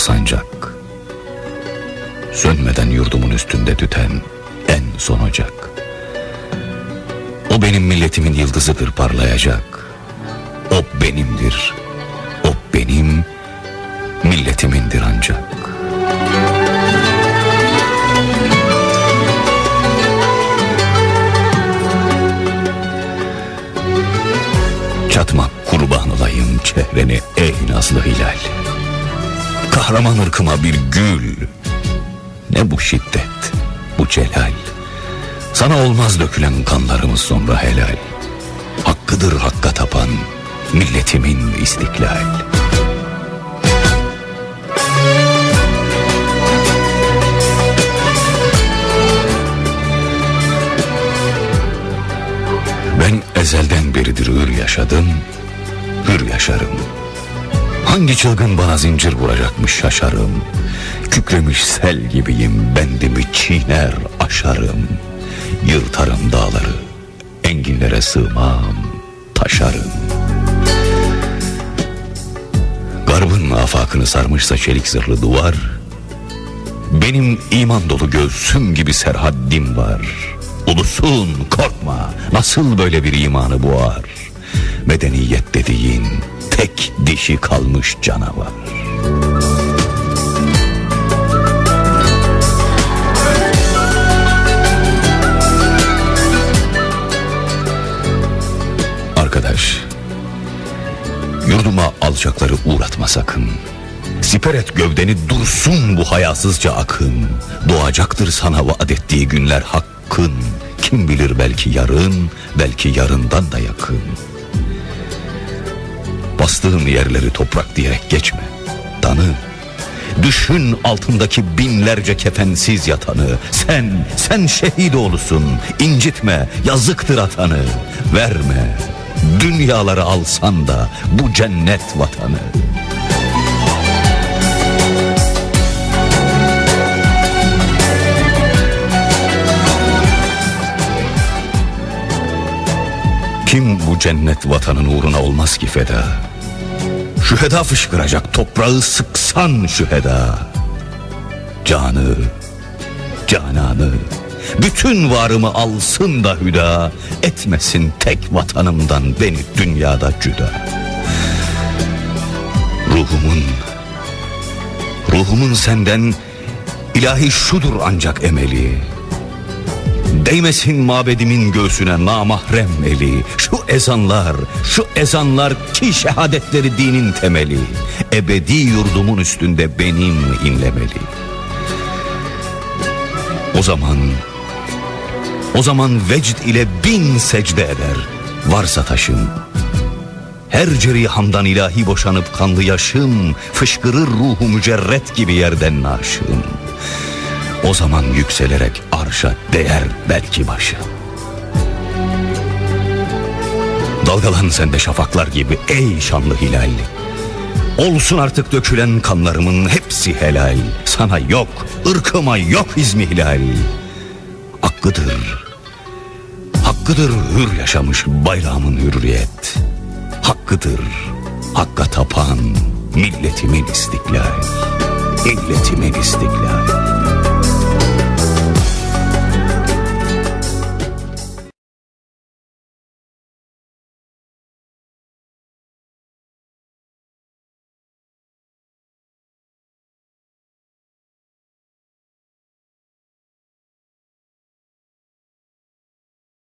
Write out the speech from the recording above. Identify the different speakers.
Speaker 1: sancak. Sönmeden yurdumun üstünde tüten en son ocak. O benim milletimin yıldızıdır parlayacak. O benimdir. O benim milletimindir ancak. Çatmak kurban olayım çehreni nazlı hilal. Kahraman ırkıma bir gül. Ne bu şiddet, bu celal. Sana olmaz dökülen kanlarımız sonra helal. Hakkıdır hakka tapan milletimin istiklal. Ben ezelden beridir hür yaşadım, hür yaşarım. Hangi çılgın bana zincir vuracakmış şaşarım. Kükremiş sel gibiyim, bendimi çiğner aşarım. Yırtarım dağları, enginlere sığmam, taşarım. Garbın afakını sarmışsa çelik zırhlı duvar, benim iman dolu göğsüm gibi serhaddim var. Ulusun korkma nasıl böyle bir imanı boğar. Medeniyet dediğin tek dişi kalmış canavar. Arkadaş, yurduma alçakları uğratma sakın. Siper et gövdeni dursun bu hayasızca akın. Doğacaktır sana vaat ettiği günler hakkın. Kim bilir belki yarın, belki yarından da yakın. Bastığın yerleri toprak diyerek geçme. Tanı. Düşün altındaki binlerce kefensiz yatanı. Sen, sen şehit oğlusun. İncitme, yazıktır atanı. Verme. Dünyaları alsan da bu cennet vatanı. Kim bu cennet vatanın uğruna olmaz ki feda? Şüheda fışkıracak toprağı sıksan şüheda. Canı, cananı, bütün varımı alsın da hüda, etmesin tek vatanımdan beni dünyada cüda. Ruhumun, ruhumun senden ilahi şudur ancak emeli. Değmesin mabedimin göğsüne namahrem eli. Şu ezanlar, şu ezanlar ki şehadetleri dinin temeli. Ebedi yurdumun üstünde benim inlemeli. O zaman, o zaman vecd ile bin secde eder. Varsa taşım her cerihamdan ilahi boşanıp kanlı yaşım Fışkırır ruhu mücerret gibi yerden naşım o zaman yükselerek arşa değer belki başı. Dalgalan sen de şafaklar gibi ey şanlı hilal. Olsun artık dökülen kanlarımın hepsi helal. Sana yok, ırkıma yok izmi hilal. Hakkıdır, hakkıdır hür yaşamış bayrağımın hürriyet. Hakkıdır, hakka tapan milletimin istiklal. Milletimin istiklal.